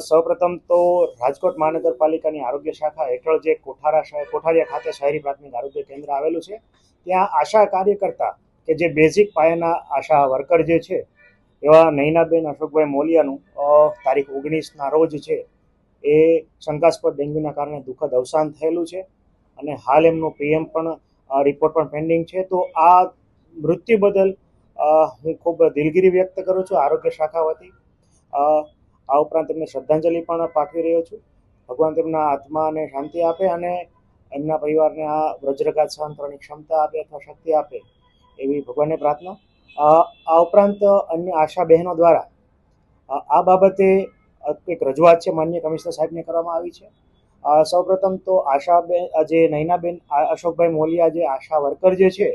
સૌપ્રથમ તો રાજકોટ મહાનગરપાલિકાની આરોગ્ય શાખા હેઠળ જે કોઠારા કોઠારિયા ખાતે શહેરી પ્રાથમિક આરોગ્ય કેન્દ્ર આવેલું છે, ત્યાં આશા કાર્યકર્તા કે જે બેઝિક પાયાના આશા વર્કર જે છે, એવા નૈનાબેન અશોકભાઈ મોલિયાનું તારીખ ઓગણીસના રોજ છે, એ શંકાસ્પદ ડેન્ગ્યુના કારણે દુઃખદ અવસાન થયેલું છે, અને હાલ એમનું પીએમ પણ રિપોર્ટ પણ પેન્ડિંગ છે. તો આ મૃત્યુ બદલ હું ખૂબ દિલગીરી વ્યક્ત કરું છું આરોગ્ય શાખા વતી. આ ઉપરાંત તેમને શ્રદ્ધાંજલિ પણ પાઠવી રહ્યો છું. ભગવાન તેમના આત્માને શાંતિ આપે અને એમના પરિવારને આ વજ્રઘાત સહન કરવાની ક્ષમતા આપે અથવા શક્તિ આપે એવી ભગવાનને પ્રાર્થના. આ ઉપરાંત અન્ય આશા બહેનો દ્વારા આ બાબતે એક રજૂઆત છે માન્ય કમિશનર સાહેબને કરવામાં આવી છે. સૌપ્રથમ તો આશાબેન જે નૈનાબેન અશોકભાઈ મોલિયા જે આશા વર્કર જે છે,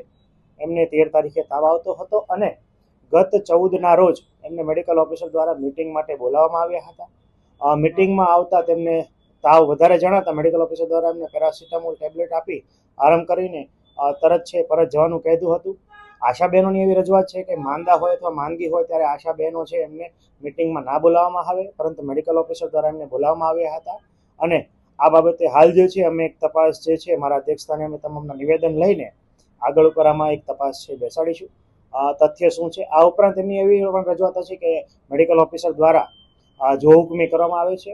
એમને તેર તારીખે તાવ આવતો હતો અને ગત ચૌદના રોજ એમને મેડિકલ ઓફિસર દ્વારા મિટિંગ માટે બોલાવવામાં આવ્યા હતા. મિટિંગમાં આવતા તેમને તાવ વધારે જણાતા મેડિકલ ઓફિસર દ્વારા એમને પેરાસિટામોલ ટેબ્લેટ આપી આરામ કરીને તરત છે પરત જવાનું કહેતું હતું. આશા બહેનોની એવી રજૂઆત છે કે માંદા હોય અથવા માંદગી હોય ત્યારે આશા બહેનો છે એમને મિટિંગમાં ના બોલાવવામાં આવે, પરંતુ મેડિકલ ઓફિસર દ્વારા એમને બોલાવવામાં આવ્યા હતા અને આ બાબતે હાલ જે છે, અમે એક તપાસ જે છે, મારા અધ્યક્ષસ્થાને અમે તમામના નિવેદન લઈને આગળ ઉપર આમાં એક તપાસ છે, બેસાડીશું. તથ્ય શું છે? આ ઉપરાંત એમની એવી પણ રજૂઆત છે કે મેડિકલ ઓફિસર દ્વારા જો હુકમી કરવામાં આવે છે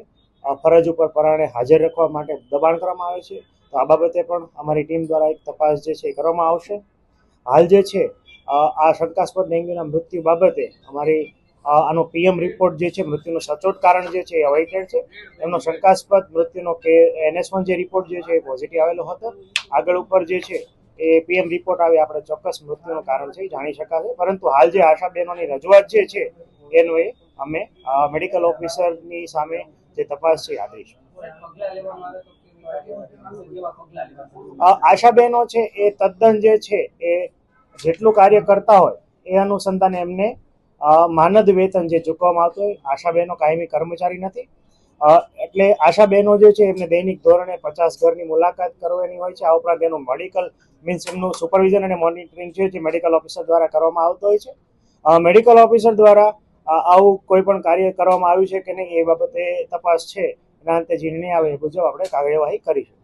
ફરજ ઉપર પરાણે હાજર રાખવા માટે દબાણ કરવામાં આવે છે, તો આ બાબતે પણ અમારી ટીમ દ્વારા એક તપાસ જે છે એ કરવામાં આવશે. હાલ જે છે આ શંકાસ્પદ ડેન્ગ્યુના મૃત્યુ બાબતે અમારી આનો પીએમ રિપોર્ટ જે છે મૃત્યુનું સચોટ કારણ જે છે એ અવાઇટેડ છે. એમનો શંકાસ્પદ મૃત્યુનો કે એનએસ વન જે રિપોર્ટ જે છે એ પોઝિટિવ આવેલો હતો. આગળ ઉપર જે છે એ પીએમ રિપોર્ટ આવે આપણે ચોક્કસ મૃત્યુનું કારણ છે એ જાણી શકાશે. પરંતુ હાલ જે આશા બહેનોની રજૂઆત જે છે એનો એ અમે મેડિકલ ઓફિસરની સામે જે તપાસ છે લેવામાં અ, આશા બહેનો છે એ તદ્દન જે છે એ જેટલું કાર્ય કરતા હોય એ અનુસંધાને એમને માનદ વેતન જે ચૂકવવામાં આવતું હોય આશા બહેનો કાયમી કર્મચારી નથી. એટલે આશા બહેનો જે છે, એમને દૈનિક ધોરણે પચાસ ઘરની મુલાકાત કરવાની હોય છે. આ ઉપરાંત એનું મેડિકલ મીન્સ એમનું સુપરવિઝન અને મોનિટરિંગ છે, જે મેડિકલ ઓફિસર દ્વારા કરવામાં આવતું હોય છે. મેડિકલ ઓફિસર દ્વારા આવું કોઈ પણ કાર્ય કરવામાં આવ્યું છે કે નહીં, એ બાબતે તપાસ છે. એના અંતે જે આવે એ મુજબ આપણે કાર્યવાહી કરીશું.